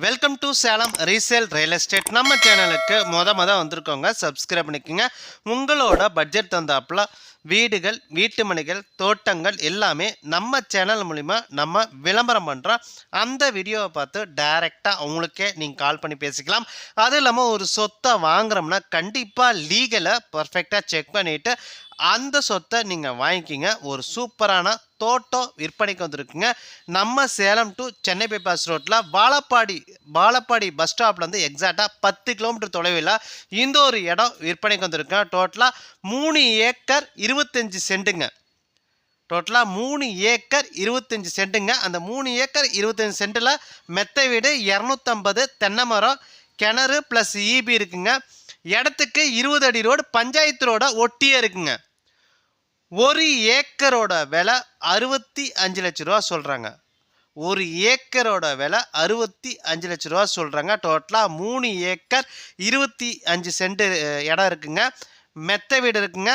Welcome to Salem resale real estate நம்ம சேனலுக்கு மொத மொதல் வந்திருக்கோங்க. சப்ஸ்கிரைப் பண்ணிக்கோங்க. உங்களோட பட்ஜெட் தந்தாப்புல வீடுகள் வீட்டு மனைகள் தோட்டங்கள் எல்லாமே நம்ம சேனல் மூலிமா நம்ம விளம்பரம் பண்ணுறோம் அந்த வீடியோவை பார்த்து டைரெக்டாக அவங்களுக்கே நீங்கள் கால் பண்ணி பேசிக்கலாம். அது இல்லாமல் ஒரு சொத்தை வாங்குறோம்னா கண்டிப்பாக லீகலை பர்ஃபெக்டாக செக் பண்ணிவிட்டு அந்த சொத்தை நீங்கள் வாங்கிக்கிங்க. ஒரு சூப்பரான தோட்டம் விற்பனைக்கு வந்திருக்குங்க. நம்ம சேலம் டு சென்னை பைபாஸ் ரோட்டில் வாழப்பாடி பாலப்பாடி பஸ் ஸ்டாப்லேருந்து எக்ஸாக்டாக பத்து கிலோமீட்டர் தொலைவில் இந்த ஒரு இடம் விற்பனைக்கு வந்திருக்கேன் டோட்டலாக மூணு ஏக்கர் இருபத்தஞ்சி சென்ட்டுங்க. டோட்டலாக மூணு ஏக்கர் இருபத்தஞ்சி சென்ட்டுங்க. அந்த மூணு ஏக்கர் இருபத்தஞ்சி சென்ட்டில் மெத்தை வீடு இரநூத்தம்பது தென்னை மரம் கிணறு ப்ளஸ் ஈபி இருக்குங்க. இடத்துக்கு இருபது அடி ரோடு பஞ்சாயத்து ரோட ஒட்டியே இருக்குங்க. ஒரு ஏக்கரோட விலை அறுபத்தி அஞ்சு லட்ச ரூபா சொல்கிறாங்க ஒரு ஏக்கரோட விலை அறுபத்தி அஞ்சு லட்ச ரூபா சொல்கிறாங்க டோட்டலாக மூணு ஏக்கர் இருபத்தி அஞ்சு சென்ட் இடம் இருக்குங்க. மெத்த வீடு இருக்குங்க.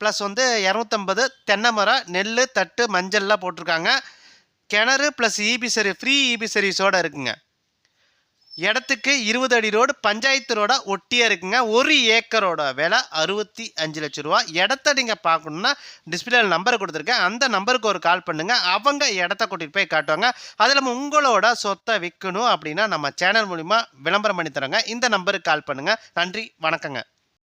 ப்ளஸ் வந்து இரநூத்தம்பது தென்னை மரம் நெல் தட்டு மஞ்சள்லாம் போட்டிருக்காங்க. கிணறு plus EB service free EB சர்வீஸோடு இருக்குங்க. இடத்துக்கு இருபது அடி ரோடு பஞ்சாயத்து ரோட ஒட்டியே இருக்குங்க. ஒரு ஏக்கரோட விலை அறுபத்தி அஞ்சு லட்ச ரூபா. இடத்த நீங்கள் பார்க்கணுன்னா டிஸ்பிளேல நம்பர் கொடுத்துருக்கேன். அந்த நம்பருக்கு ஒரு கால் பண்ணுங்கள் அவங்க இடத்த கூட்டிகிட்டு போய் காட்டுவாங்க. அது இல்லாமல் உங்களோட சொத்தை விற்கணும் அப்படின்னா நம்ம சேனல் மூலிமா விளம்பரம் பண்ணி தரோங்க. இந்த நம்பருக்கு கால் பண்ணுங்கள் நன்றி வணக்கங்க.